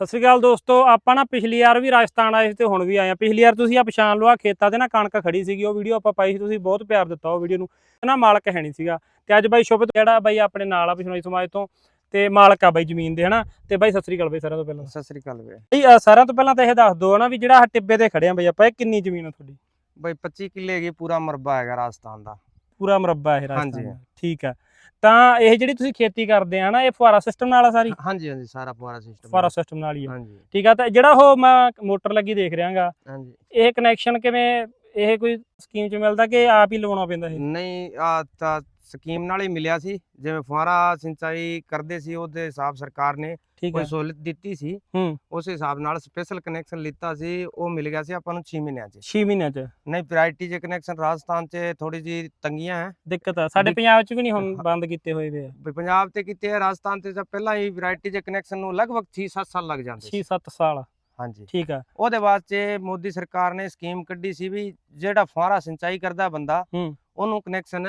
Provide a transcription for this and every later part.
ਸਤਿ ਸ਼੍ਰੀ ਅਕਾਲ ਦੋਸਤੋ ਆਪਾਂ ਨਾ ਪਿਛਲੀ ਵਾਰ ਵੀ ਰਾਜਸਥਾਨ ਆਏ ਸੀ ਤੇ ਹੁਣ ਵੀ ਆਏ ਆ ਪਿਛਲੀ ਵਾਰ ਤੁਸੀਂ ਆ ਪਛਾਣ ਲਓ ਆ ਖੇਤਾਂ ਤੇ ਨਾ ਕਣਕ ਖੜੀ ਸੀਗੀ ਉਹ ਵੀਡੀਓ ਆਪਾਂ ਪਾਈ ਸੀ ਤੁਸੀਂ ਬਹੁਤ ਪਿਆਰ ਦਿੱਤਾ ਉਹ ਵੀਡੀਓ ਨੂੰ। ਨਾ ਮਾਲਕ ਹੈ ਨਹੀਂ ਸੀਗਾ। ਤੇ ਅੱਜ ਬਾਈ ਸ਼ੁਭਤ ਜਿਹੜਾ ਬਾਈ ਆਪਣੇ ਨਾਲ ਆ ਬਿਸ਼ਨੋਈ ਸਮਾਜ ਤੋਂ ਤੇ ਮਾਲਕ ਆ ਬਾਈ ਜ਼ਮੀਨ ਦੇ ਹਨਾ? ਤੇ ਬਾਈ ਸਤਿ ਸ਼੍ਰੀ ਅਕਾਲ ਬਾਈ ਸਾਰਿਆਂ ਤੋਂ ਪਹਿਲਾਂ। ਸਤਿ ਸ੍ਰੀ ਅਕਾਲ ਬਈ। ਅ, ਸਾਰਿਆਂ ਤੋਂ ਪਹਿਲਾਂ ਤਾਂ ਇਹ ਦੱਸ ਦਿਓ ਨਾ ਵੀ ਜਿਹੜਾ ਟਿੱਬੇ ਤੇ ਖੜੇ ਆ ਬਾਈ ਆਪਾਂ ਇਹ ਕਿੰਨੀ ਜ਼ਮੀਨ ਆ ਤੁਹਾਡੀ? ਬਈ 25 ਕਿੱਲੇ ਹੈਗੀ ਪੂਰਾ ਮਰਬਾ ਹੈਗਾ ਰਾਜਸਥਾਨ ਦਾ। ਪੂਰਾ ਮੁਰੱਬਾ ਇਹ ਰਾਜਸਥਾਨ ਹਾਂਜੀ। ਦਾ। ਠੀਕ ਆ। ਤਾਂ ਇਹ ਜਿਹੜੀ ਤੁਸੀਂ ਖੇਤੀ ਕਰਦੇ ਆ ਨਾ ਇਹ ਫੁਆਰਾ ਸਿਸਟਮ ਨਾਲ ਆ ਸਾਰੀ? ਹਾਂਜੀ ਹਾਂਜੀ ਸਾਰਾ ਪੂਰਾ ਸਿਸਟਮ ਫੁਆਰਾ ਸਿਸਟਮ ਨਾਲ ਹੀ ਆ। ਹਾਂਜੀ। ਠੀਕ ਆ ਤਾਂ ਜਿਹੜਾ ਉਹ ਮੈਂ ਮੋਟਰ ਲੱਗੀ ਦੇਖ ਰਿਹਾਗਾ ਹਾਂਜੀ। ਇਹ ਕਨੈਕਸ਼ਨ ਕਿਵੇਂ ਇਹ ਕੋਈ ਸਕੀਮ ਚ ਮਿਲਦਾ ਕਿ ਆਪ ਹੀ ਲਵਾਉਣਾ ਪੈਂਦਾ ਇਹ? ਨਹੀਂ ਆ ਤਾਂ ਸਕੀਮ ਨਾਲ ਹੀ ਮਿਲਿਆ ਸੀ ਜਿਵੇਂ ਫੁਆਰਾ ਸਿੰਚਾਈ ਕਰਦੇ ਸੀ ਉਹਦੇ ਹਿਸਾਬ ਸਰਕਾਰ ਨੇ ਕੋਈ ਸਹੂਲਤ ਦਿੱਤੀ ਸੀ ਹੂੰ। ਉਸ ਹਿਸਾਬ ਨਾਲ ਸਪੈਸ਼ਲ ਕਨੈਕਸ਼ਨ ਲਿੱਤਾ ਸੀ ਉਹ ਮਿਲ ਗਿਆ ਸੀ ਆਪਾਂ ਨੂੰ 6 ਮਹੀਨਿਆਂ 'ਚ। 6 ਮਹੀਨਿਆਂ ਚ। ਨਹੀਂ ਪ੍ਰਾਇਰਟੀ ਜੇ ਕਨੈਕਸ਼ਨ ਰਾਜਸਥਾਨ 'ਚ ਥੋੜੀ ਜੀ ਤੰਗੀਆਂ ਹੈ। ਦਿੱਕਤ ਆ। ਸਾਡੇ ਪੰਜਾਬ ਚ ਵੀ ਨਹੀਂ ਹੁਣ। ਬੰਦ ਕੀਤੇ ਹੋਏ ਵੇ ਆ। ਪੰਜਾਬ ਤੇ ਕਿਤੇ ਹੈ ਰਾਜਸਥਾਨ ਤੇ ਤਾਂ ਪਹਿਲਾਂ ਹੀ ਪ੍ਰਾਇਰਟੀ ਜੇ ਕਨੈਕਸ਼ਨ ਨੂੰ ਲਗਭਗ 6-7 ਸਾਲ ਲੱਗ ਜਾਂਦੇ 6 ਸੀ 7 ਸਾਲ। ਹਾਂਜੀ। ਠੀਕ ਆ। ਉਹਦੇ ਬਾਅਦ 'ਚ ਮੋਦੀ ਸਰਕਾਰ ਨੇ ਸਕੀਮ ਕੱਢੀ ਸੀ ਵੀ ਜਿਹੜਾ ਫੁਆਰਾ ਸਿੰਚਾਈ ਕਰਦਾ ਬੰਦਾ ਹੂੰ। ਉਹਨੂੰ ਕਨੈਕਸ਼ਨ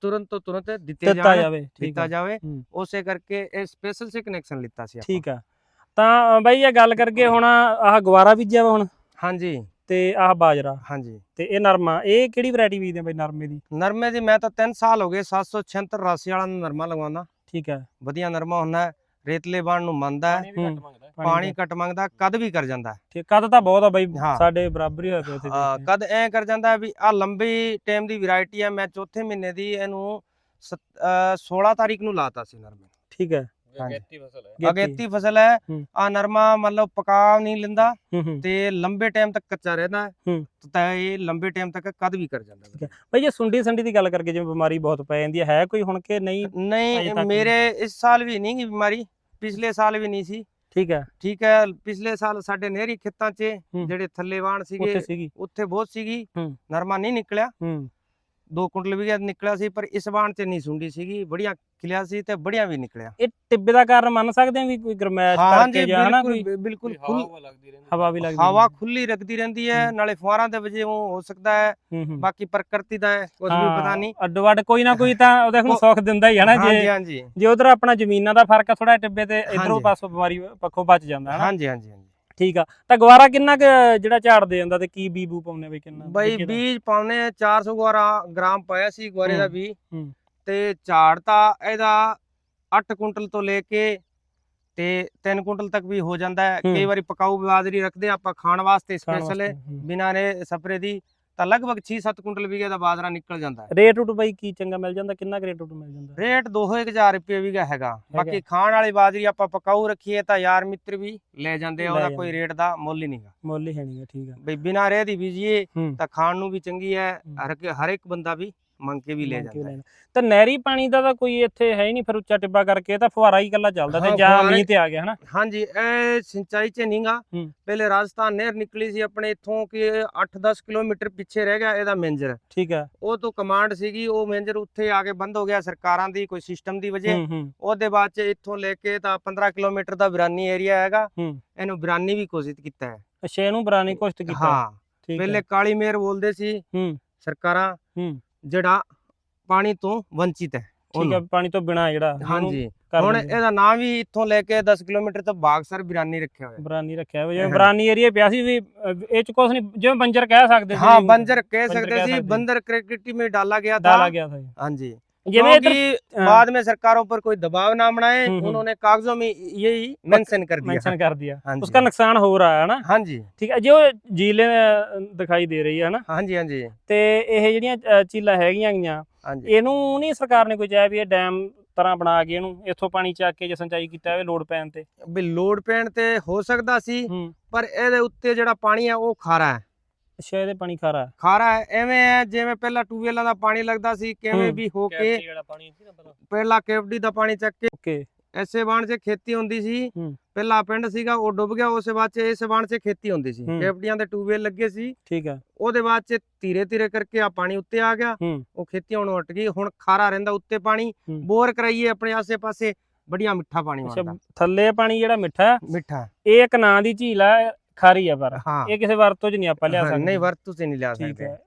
ਤੁਰੰਤ ਤੋਂ ਤੁਰੰਤ ਦਿੱਤੇ ਦਿੱਤਾ ਜਾਣ ਜਾਵੇ ਠੀਕ ਦਿੱਤਾ ਜਾਵੇ। ਹੂੰ। ਉਸੇ ਕਰਕੇ ਇਹ ਸਪੈਸ਼ਲ ਸੇ ਕਨੈਕਸ਼ਨ ਲਿੱਤਾ ਸੀ ਆਪਾਂ। ਠੀਕ ਆ। ਤਾਂ ਬਾਈ ਇਹ ਗੱਲ ਕਰਕੇ ਹੁਣ ਆਹ ਗਵਾਰਾ ਬੀਜਿਆ ਵਾ ਹੁਣ? ਹਾਂਜੀ। ਤੇ ਆਹ ਬਾਜਰਾ। ਹਾਂਜੀ। ਤੇ ਇਹ ਨਰਮਾ ਇਹ ਕਿਹੜੀ ਵੈਰਾਈਟੀ ਬੀਜਦੇ ਆ ਬਾਈ ਨਰਮੇ ਦੀ? ਨਰਮੇ ਦੀ ਮੈਂ ਤਾਂ 3 ਸਾਲ ਹੋ ਗਏ 776 ਰਾਸੀ ਵਾਲਾ ਨਰਮਾ ਲਗਵਾਉਣਾ ਠੀਕ ਆ। ਵਧੀਆ ਨਰਮਾ ਹੁੰਦਾ ਰੇਤਲੇ ਬਾਣ ਨੂੰ ਮੰਨਦਾ। ਹੈ। ਹੂੰ। ਪਾਣੀ ਘੱਟ ਮੰਗਦਾ ਕਦ ਵੀ ਕਰ ਜਾਂਦਾ ਹੈ ਠੀਕ ਕਦ ਤਾਂ ਬਹੁਤ ਆ ਬਾਈ ਹਾਂ। ਸਾਡੇ ਬਰਾਬਰ ਹੀ ਹੋਇਆ ਪਿਆ ਉੱਥੇ ਅਹ ਕਦ ਐ ਕਰ ਜਾਂਦਾ ਹੈ ਵੀ ਆ ਲੰਬੀ ਟਾਈਮ ਦੀ ਵੈਰਾਈਟੀ ਹੈ ਮੈਂ ਚੌਥੇ ਮਹੀਨੇ ਦੀ ਇਹਨੂੰ ਸਤ- ਅਹ 16 ਤਾਰੀਖ ਨੂੰ ਲਾਤਾ ਸੀ ਨਰਮੇ। ਠੀਕ ਹੈ। ਅਗੇਤੀ ਫਸਲ ਹੈ ਹੂੰ। ਆ ਨਰਮਾ ਮਤਲਬ ਪਕਾ ਨਹੀਂ ਲੈਂਦਾ ਹੂੰ ਹੂੰ ਤੇ ਲੰਬੇ ਟਾਈਮ ਤੱਕ ਕੱਚਾ ਰਹਿੰਦਾ ਹੈ ਹੂੰ। ਤਾਂ ਇਹ ਲੰਬੇ ਟਾਈਮ ਤੱਕ ਕਦ ਵੀ ਕਰ ਜਾਂਦਾ ਠੀਕ ਹੈ। ਬਾਈ ਜੇ ਸੁੰਡੀ ਸੰਡੀ ਦੀ ਗੱਲ ਕਰਕੇ ਜਿਵੇਂ ਬਿਮਾਰੀ ਬਹੁਤ ਪੈ ਜਾਂਦੀ ਹੈ ਹੈ ਕੋਈ ਹੁਣ ਕਿ ਨਹੀਂ ਨਹੀਂ ਮੇਰੇ ਇਸ ਸਾਲ ਵੀ ਨਹੀਂ ਗੀ ਬਿਮਾਰੀ ਪਿਛਲੇ ਸਾਲ ਵੀ ਨਹੀਂ ਸੀ ਠੀਕ ਹੈ। ਠੀਕ ਹੈ ਪਿਛਲੇ ਸਾਲ ਸਾਡੇ ਨਹਿਰੀ ਖੇਤਾਂ 'ਚ ਹੂੰ। ਜਿਹੜੇ ਥੱਲੇ ਵਾਣ ਉੱਥੇ ਸੀਗੇ ਸੀਗੀ। ਉੱਥੇ ਬਹੁਤ ਸੀਗੀ। ਹੂੰ। ਨਰਮਾ ਨਹੀਂ ਨਿਕਲਿਆ। ਹੂੰ। 2 ਕੁਇੰਟਲ ਵੀ ਨਿਕਲਿਆ ਸੀ ਪਰ ਇਸ ਵਾਣ 'ਚ ਨਹੀਂ ਸੁੰਡੀ ਸੀਗੀ ਬੜੀਆਂ ਖਿਲਿਆ ਸੀ ਤੇ ਬੜੀਆਂ ਵੀ ਨਿਕਲਿਆ। ਇਹ ਟਿੱਬੇ ਦਾ ਕਾਰਨ ਮੰਨ ਸਕਦੇ ਆ ਵੀ ਕੋਈ ਗਰਮੈਸ਼ ਕਰਕੇ ਜਾਂ ਹਨਾ ਕੋਈ ਬਿਲਕੁਲ ਹਵਾ ਵੀ ਲੱਗਦੀ ਹਵਾ ਖੁੱਲੀ ਰੱਖਦੀ ਰਹਿੰਦੀ ਹੈ। ਨਾਲੇ ਫੁਆਰਾਂ ਦੇ ਵਜੇ ਉਹ ਹੋ ਸਕਦਾ ਹੈ ਬਾਕੀ ਪ੍ਰਕਿਰਤੀ ਦਾ ਹੈ ਕੁਝ ਵੀ ਪਤਾ ਨਹੀਂ। ਅੱਡੋ ਅੱਡ ਕੋਈ ਨਾ ਕੋਈ ਤਾਂ ਉਹਦੇ ਨੂੰ ਸੁੱਖ ਦਿੰਦਾ ਹੀ ਹੈ ਨਾ ਹਾਂਜੀ ਜੇ ਜੇ ਉਧਰ ਆਪਣਾ ਜ਼ਮੀਨਾਂ ਦਾ ਫ਼ਰਕ ਆ ਥੋੜਾ ਟਿੱਬੇ ਤੇ ਇਧਰੋਂ। ਪਾਸੋਂ ਬਿਮਾਰੀ ਪੱਖੋਂ ਬਚ ਜਾਂਦਾ ਹੈ ਨਾ। ਹਾਂਜੀ ਹਾਂਜੀ ਹਾਂਜੀ। ਠੀਕ ਆ ਤਾਂ ਗਵਾਰਾ ਕਿੰਨਾ ਕੁ ਜਿਹੜਾ ਝਾੜ ਦੇ ਜਾਂਦਾ ਤੇ ਕੀ ਬੀਬੂ ਪਾਉਂਦੇ ਬਈ ਕਿੰਨਾ ਬਈ? ਬੀਜ ਪਾਉਨੇ 400 ਗਰਾ- ਗ੍ਰਾਮ ਪਾਇਆ ਸੀ ਗੋਰੇ ਦਾ ਹੂੰ। ਤੇ ਝਾੜ ਤਾਂ ਇਹਦਾ 8 ਕੁਇੰਟਲ ਤੋਂ ਲੈ ਕੇ ਤੇ 3 ਕੁਇੰਟਲ ਤੱਕ ਵੀ ਹੋ ਜਾਂਦਾ ਹੈ ਹੂੰ। ਕਈ ਵਾਰੀ ਪਕਾਊ ਬਾਜਰੀ ਰੱਖਦੇ ਹਾਂ ਆਪਾਂ ਖਾਣ ਵਾਸਤੇ ਖਾਣ ਸਪੈਸ਼ਲ ਵਾਸਤੇ, ਹੂੰ। ਬਿਨਾਂ ਰੇ ਸਪਰੇ ਦੀ ਤਾਂ ਲਗਭਗ 6-7 ਕੁਇੰਟਲ ਵੀਗੇ ਦਾ ਬਾਜਰਾ ਨਿਕਲ ਜਾਂਦਾ ਹੈ। ਰੇਟ ਉਟ ਬਈ ਕੀ ਚੰਗਾ ਮਿਲ ਜਾਂਦਾ ਕਿੰਨਾ ਰੇਟ ਉਟ ਮਿਲ ਜਾਂਦਾ? ਰੇਟ 2000 ਰੁਪਏ ਵੀਗਾ ਹੈਗਾ। ਬਾਕੀ ਖਾਣ ਵਾਲੀ ਬਾਜਰੀ ਆਪਾਂ ਪਕਾਊ ਰੱਖੀਏ ਤਾਂ ਯਾਰ ਮਿੱਤਰ ਵੀ ਲੈ ਜਾਂਦੇ ਆ ਉਹਦਾ ਕੋਈ। ਰੇਟ ਦਾ ਮੁੱਲ ਹੀ ਨਹੀਂਗਾ ਮੁੱਲ ਹੀ ਹੈ ਨਹੀਂਗਾ ਠੀਕ ਆ। ਬਈ ਬਿਨਾਂ ਰੇ ਦੀ ਬੀਜੀਏ ਤਾਂ ਖਾਣ ਨੂੰ ਵੀ ਚੰਗੀ ਹੈ ਹਰ ਇੱਕ ਬੰਦਾ ਵੀ ਮੰਗ ਕੇ ਵੀ ਲੈ ਜਾਂਦਾ। ਹੈ। ਤਾਂ ਨਹਿਰੀ ਪਾਣੀ ਦਾ ਤਾਂ ਕੋਈ ਇੱਥੇ ਹੈ ਹੀ ਨਹੀਂ ਫਿਰ ਉੱਚਾ ਟਿੱਬਾ ਕਰਕੇ ਇਹ ਤਾਂ ਫੁਹਾਰਾ ਹੀ ਇਕੱਲਾ ਚੱਲਦਾ ਤੇ ਹਾਂ, ਜਾਂ ਫੁਹਾਰੇ- ਮੀਂਹ ਤੇ ਆ ਗਿਆ ਹਨਾ? ਹਾਂਜੀ ਇਹ ਸਿੰਚਾਈ ਚ ਨਹੀਂਗਾ ਹੂੰ। ਪਹਿਲੇ ਰਾਜਸਥਾਨ ਨਹਿਰ ਨਿਕਲੀ ਸੀ ਆਪਣੇ ਇੱਥੋਂ ਕਿ 8-10 ਕਿਲੋਮੀਟਰ ਪਿੱਛੇ ਰਹਿ ਗਿਆ ਇਹਦਾ ਮੇਂਜਰ। ਠੀਕ ਆ। ਉਹ ਤੋਂ ਕਮਾਂਡ ਸੀਗੀ ਉਹ ਮੇਂਜਰ ਉੱਥੇ ਆ ਕੇ ਬੰਦ ਹੋ ਗਿਆ ਸਰਕਾਰਾਂ ਦੀ ਕੋਈ ਸਿਸਟਮ ਦੀ ਵਜ੍ਹਾ। ਹੂੰ ਹੂੰ। ਉਹਦੇ ਬਾਅਦ ਚ ਇੱਥੋਂ ਲੈ ਕੇ ਤਾਂ 15 ਕਿਲੋਮੀਟਰ ਦਾ ਬਿਰਾਨੀ ਏਰੀਆ ਹੈਗਾ। ਹੂੰ। ਇਹਨੂੰ ਬਿਰਾਨੀ ਵੀ ਘੋਸ਼ਿਤ ਕੀਤਾ ਹੈ। ਅੱਛਾ ਇਹਨੂੰ ਬਰਾਨੀ ਕੁਸ਼ਤ ਕੀਤਾ। ਹਾਂ। ਠੀਕ ਪਹਿਲੇ ਕਾਲੀ ਮੇਰ ਬੋਲਦੇ ਸੀ ਹੂੰ। ਸਰਕਾਰਾਂ। ਹੂੰ। ਜਿਹੜਾ ਪਾਣੀ ਤੋਂ ਵੰਚਿਤ ਹੈ ਠੀਕ ਹੈ ਪਾਣੀ ਤੋਂ ਬਿਨਾ ਜਿਹੜਾ ਹਾਂਜੀ। ਹੁਣ ਇਹਦਾ ਨਾਮ ਵੀ ਇੱਥੋਂ ਲੈ ਕੇ 10 ਕਿਲੋਮੀਟਰ ਤੋਂ ਬਾਗਸਰ ਬਿਰਾਨੀ ਰੱਖਿਆ ਹੋਇਆ ਬਿਰਾਨੀ ਰੱਖਿਆ ਹੋਇਆ ਜਿਵੇਂ ਬਿਰਾਨੀ ਏਰੀਆ ਪਿਆ ਸੀ ਵੀ ਇਹ ਚ ਕੁਛ ਨਹੀਂ ਜਿਵੇਂ ਬੰਜਰ ਕਹਿ ਸਕਦੇ ਸੀ ਹਾਂ ਬੰਜਰ ਕਹਿ ਸਕਦੇ ਸੀ ਬੰਦਰ ਕ੍ਰਿਕਟ ਟੀਮ ਡਾਲਾ ਗਿਆ ਡਾਲਾ ਗਿਆ ਥਾ ਹਾਂਜੀ। था हाँ जी ਜਿਵੇਂ ਇੱਧਰ क्योंकि बाद में सरकारों पर कोई दबाव ना बनाए हम्म, हम्म। उन्होंने कागजों में यही मेंशन कर दिया मेंशन कर दिया हाँ जी उसका नुकसान हो रहा है ना हाँ जी ਠੀਕ ਹੈ ਜੋ ਝੀਲੇ ਅਹ, ਦਿਖਾਈ ਦੇ ਰਹੀ ਹੈ ਨਾ हाँ जी हाँ जी ਤੇ ਇਹ ਜਿਹੜੀਆਂ ਅਹ, ਝੀਲਾਂ ਹੈਗੀਆਂ ਗੀਆਂ हाँ जी ਇਹਨੂੰ ਨਹੀਂ ਸਰਕਾਰ ਨੇ ਕੋਈ ਚਾਹਿਆ ਵੀ ਇਹ ਡੈਮ ਤਰ੍ਹਾਂ ਬਣਾ ਕੇ ਇਹਨੂੰ ਇੱਥੋਂ ਪਾਣੀ ਚੱਕ ਕੇ ਜੇ ਸਿੰਚਾਈ ਕੀਤਾ ਜਾਵੇ ਲੋਡ ਪੈਣ ਤੇ ਵੀ ਲੋਡ ਪੈਣ ਤੇ ਹੋ ਸਕਦਾ ਸੀ ਹੂੰ ਪਰ ਇਹਦੇ ਉੱਤੇ ਜਿਹੜਾ ਪਾਣੀ ਹੈ ਉਹ ਖਾਰਾ ਹੈ ਅੱਛਾ ਇਹਦੇ ਪਾਣੀ ਖਾਰਾ ਹੈ। ਖਾਰਾ ਹੈ ਐਵੇਂ ਹੈ ਜਿਵੇਂ ਪਹਿਲਾਂ ਟੂਬਵੈਲਾਂ ਦਾ ਪਾਣੀ ਲੱਗਦਾ ਸੀ ਕਿਵੇਂ। ਵੀ ਹੋ ਕੇ ਪਹਿਲਾਂ? ਕੇਵਡੀ ਦਾ ਪਾਣੀ ਚੱਕ ਕੇ ਓਕੇ। ਐਸੇ ਬਾਣ 'ਚ ਖੇਤੀ ਹੁੰਦੀ ਸੀ। ਪਹਿਲਾ ਪਿੰਡ ਸੀਗਾ ਉਹ ਡੁੱਬ ਗਿਆ ਉਸੇ ਬਾਅਦ 'ਚ ਇਸ ਬਾਣ 'ਚ ਖੇਤੀ ਹੁੰਦੀ ਸੀ। ਕੇਵਡੀਆਂ ਦੇ ਟੂਬਵੈਲ ਲੱਗੇ ਸੀ। ਠੀਕ ਹੈ। ਉਹਦੇ ਬਾਅਦ 'ਚ ਧੀਰੇ ਧੀਰੇ ਕਰਕੇ ਆ ਪਾਣੀ ਉੱਤੇ ਆ ਗਿਆ। ਉਹ ਖੇਤੀ ਹੁਣ ਹਟ ਗਈ ਹੁਣ ਖਾਰਾ ਰਹਿੰਦਾ ਉੱਤੇ ਪਾਣੀ। ਬੋਰ ਕਰਾਈਏ ਆਪਣੇ ਆਸੇ-ਪਾਸੇ ਬੜੀਆਂ ਮਿੱਠਾ ਪਾਣੀ ਆਉਂਦਾ ਥੱਲੇ ਪਾਣੀ ਜਿਹੜਾ ਮਿੱਠਾ ਹੈ, ਮਿੱਠਾ ਇਹ ਇੱਕ ਨਾਂ ਦੀ ਝੀਲ ਹੈ ਖਾਰੀ ਹੈ ਪਰ। ਹਾਂ। ਇਹ ਕਿਸੇ ਵਰਤੋਂ 'ਚ ਨਹੀਂ ਆਪਾਂ ਲਿਆ ਸਕਦੇ। ਨਹੀਂ ਵਰਤੋਂ ਤੇ ਨਹੀਂ ਲਿਆ ਠੀਕ ਸਕਦੇ। ਹੈ।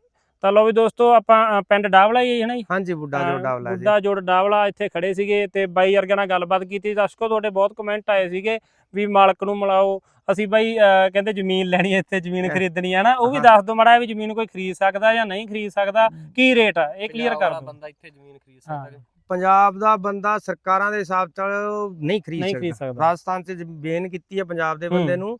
ਤਾਂ ਲਓ ਵੀ ਦੋਸਤੋ ਆਪਾਂ ਪਿੰਡ ਡਾਵਲਾ ਹੀ ਹੈ ਨਾ ਜੀ? ਹਾਂਜੀ ਬੁੱਢਾ ਜੋ ਅ, ਡਾਵਲਾ ਜੀ। ਬੁੱਢਾ ਜੋੜ ਡਾਵਲਾ ਇੱਥੇ ਖੜੇ ਸੀਗੇ ਤੇ ਬਾਈ ਵਰਗੇ ਨਾਲ ਗੱਲਬਾਤ ਕੀਤੀ। ਦਰਸ਼ਕੋ ਤੁਹਾਡੇ ਬਹੁਤ ਕਮੈਂਟ ਆਏ ਸੀਗੇ ਵੀ ਮਾਲਕ ਨੂੰ ਮਿਲਾਓ। ਅਸੀਂ ਬਾਈ ਕਹਿੰਦੇ ਜ਼ਮੀਨ ਲੈਣੀ ਹੈ ਇੱਥੇ ਜ਼ਮੀਨ। ਖਰੀਦਣੀ ਹੈ ਨਾ। ਉਹ ਵੀ। ਦੱਸ ਦਿਓ ਮਾੜਾ ਵੀ ਜ਼ਮੀਨ ਕੋਈ ਖਰੀਦ ਸਕਦਾ ਜਾਂ ਨਹੀਂ ਖਰੀਦ ਸਕਦਾ। ਕੀ ਰੇਟ ਆ? ਇਹ ਕਲੀਅਰ ਕਰ ਦਿਓ। ਬੰਦਾ ਇੱਥੇ ਜ਼ਮੀਨ ਖਰੀਦ। ਸਕਦਾ। ਪੰਜਾਬ ਦਾ ਬੰਦਾ ਸਰਕਾਰਾਂ ਦੇ ਹਿਸਾਬ ਨਾਲ ਨਹੀਂ ਖਰੀਦ ਸਕਦਾ। ਰਾਜਸਥਾਨ 'ਚ ਜ਼ਮੀਨ ਕੀਤੀ ਹੈ ਪੰਜਾਬ ਦੇ ਬੰਦੇ ਨੂੰ।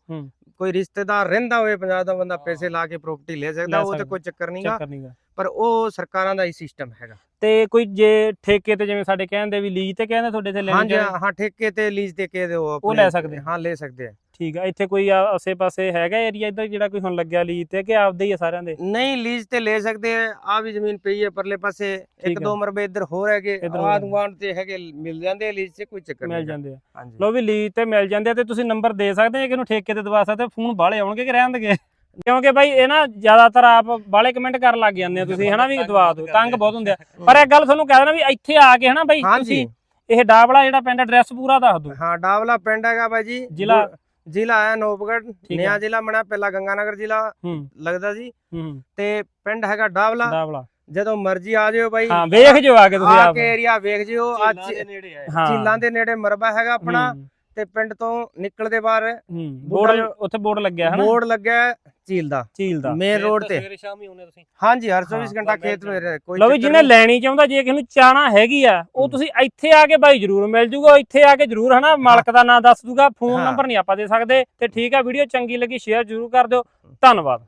ਕੋਈ ਰਿਸ਼ਤੇਦਾਰ ਰਹਿੰਦਾ ਹੋਵੇ ਪੰਜਾਬ ਦਾ ਬੰਦਾ ਹਾਂ। ਪੈਸੇ ਲਾ ਕੇ ਪ੍ਰਾਪਰਟੀ ਲੈ ਸਕਦਾ ਉਹ ਤੇ। ਕੋਈ ਚੱਕਰ ਨਹੀਂਗਾ ਪਰ ਉਹ ਸਰਕਾਰਾਂ ਦਾ ਹੀ ਸਿਸਟਮ ਹੈਗਾ ਤੇ ਕੋਈ ਜੇ ਠੇਕੇ ਤੇ ਜਿਵੇਂ ਸਾਡੇ ਕਹਿੰਦੇ ਵੀ ਲੀਜ਼ ਤੇ ਕਹਿੰਦੇ ਤੁਹਾਡੇ ਤੇ ਲੈਣੀ ਚਾਹੀਦੀ ਹਾਂ ਠੇਕੇ ਤੇ ਲੀਜ਼ ਤੇ ਕੇ ਦਿਓ ਉਹ ਲੈ ਸਕਦੇ। ਹਾਂ ਲੈ ਸਕਦੇ ਆ ਠੀਕ ਆ ਇੱਥੇ ਕੋਈ ਆ- ਆਸੇ-ਪਾਸੇ ਹੈਗਾ ਏਰੀਆ ਇੱਧਰ ਜਿਹੜਾ ਕੋਈ ਹੁਣ ਲੱਗਿਆ ਲੀਜ਼ ਤੇ ਕਿ ਆਪਦੇ ਹੀ ਆ ਸਾਰਿਆਂ ਦੇ ਨਹੀਂ ਲੀਜ਼ ਤੇ ਲੈ ਸਕਦੇ ਆ ਆ ਵੀ ਜ਼ਮੀਨ ਪਈ ਹੈ ਪਰਲੇ ਪਾਸੇ ਇੱਕ ਦੋ। ਮਰਬੇ ਇੱਧਰ ਹੋਰ ਹੈਗੇ ਆਦ। ਗਵਾਂਡ ਤੇ ਹੈਗੇ ਮਿਲ ਜਾਂਦੇ ਆ ਲੀਜ਼ ਤੇ ਕੋਈ ਚੱਕਰ ਮਿਲ ਨਹੀਂ ਜਾਂਦੇ ਆ ਲੋ ਵੀ ਲੀਜ਼ ਤੇ ਮਿਲ ਜਾਂਦੇ ਆ ਤੇ ਤੁਸੀਂ ਨੰਬਰ ਦੇ ਸਕਦੇ ਆ ਕਿ ਇਹਨੂੰ ਠੇਕੇ ਤੇ ਦਵਾ ਸਕਦੇ ਫੋਨ ਬਾਹਲੇ ਆਉਣਗੇ ਕਿ ਰਹਿਣਗੇ ਕਿਉਂਕਿ ਬਾਈ ਇਹ ਨਾ ਜ਼ਿਆਦਾਤਰ ਆਪ ਬਾਹਲੇ ਕਮੈਂਟ ਕਰਨ ਲੱਗ ਜਾਂਦੇ ਆ ਤੁਸੀਂ ਹਨਾ ਵੀ ਦਵਾ ਦਿਓ ਤੰਗ। ਬਹੁਤ ਹੁੰਦੇ ਆ ਪਰ ਇੱਕ ਗੱਲ ਤੁਹਾਨੂੰ ਕਹਿ ਦੇਣਾ ਵੀ ਇੱਥੇ ਆ ਕੇ ਹਨਾ ਹਾਂਜੀ ਤੁਸੀਂ ਇਹ ਡਾਬਲਾ ਜਿਹੜਾ ਪਿੰਡ ਐਡਰੈਸ ਪੂਰਾ ਦੱਸ ਦਿਓ ਹਾਂ ਡਾਵਲਾ ਪਿੰਡ ਹੈਗਾ ਬਾਈ ਜੀ ਜ਼ਿਲ੍ਹਾ? ਜ਼ਿਲ੍ਹਾ ਹੈ ਨੋਪਗੜ ਹੈ। ਨਿਆ ਜ਼ਿਲ੍ਹਾ ਬਣਿਆ ਪਹਿਲਾਂ ਗੰਗਾਨਗਰ ਜ਼ਿਲ੍ਹਾ ਹੂੰ। ਲੱਗਦਾ ਜੀ। ਹੂੰ ਤੇ ਪਿੰਡ ਹੈਗਾ ਡਾਵਲਾ। ਡਾਬਲਾ ਜਦੋਂ ਮਰਜ਼ੀ ਆ ਜਿਓ ਬਾਈ। ਹਾਂ ਵੇਖ ਜੋ ਆ ਕੇ ਤੁਸੀਂ ਆ ਆਪ। ਕੇ ਏਰੀਆ ਵੇਖ ਜਿਓ। ਆ ਝੀਲਾਂ ਦੇ ਨੇੜੇ ਆ ਇਹ। ਹਾਂ। ਝੀਲਾਂ ਦੇ ਨੇੜੇ ਮਰਬਾ ਹੈਗਾ ਆਪਣਾ ਹੂੰ, ਤੇ ਪਿੰਡ ਤੋਂ ਨਿਕਲਦੇ ਬਾਅਦ ਹੂੰ। ਬੁੱਢਾ ਬੋਰਡ ਉੱਥੇ ਬੋਰਡ ਲੱਗਿਆ ਹਨਾ? ਬੋਰਡ ਲੱਗਿਆ। ਹੈ ਝੀਲ ਦਾ ਝੀਲ ਦਾ ਮੇਨ ਰੋਡ ਤਾਂ ਸਵੇਰੇ ਸ਼ਾਮ ਹੀ ਆਉਂਦੇ ਤੁਸੀਂ ਹਾਂਜੀ ਹਰ ਹਾਂ, 24 ਘੰਟਾ ਖੇਤ ਵਿੱਚ ਕੋਈ ਲਓ ਵੀ ਜਿਹਨੇ। ਲੈਣੀ ਚਾਹੁੰਦਾ ਜੇ ਕਿਸੇ ਨੂੰ ਚਾਹਣਾ ਹੈਗੀ ਆ ਉਹ। ਤੁਸੀਂ ਇੱਥੇ ਆ ਕੇ ਬਾਈ ਜਰੂਰ ਮਿਲ ਜੂਗਾ ਇੱਥੇ ਆ ਕੇ ਜਰੂਰ ਹਨਾ ਮਾਲਕ ਦਾ ਨਾਮ ਦੱਸ ਦੂਗਾ ਫੋਨ। ਨੰਬਰ ਨਹੀਂ ਆਪਾਂ ਦੇ ਸਕਦੇ ਤੇ ਠੀਕ ਆ ਵੀਡੀਓ ਚੰਗੀ ਲੱਗੀ ਸ਼ੇਅਰ ਜਰੂਰ ਕਰ ਦਿਓ ਧੰਨਵਾਦ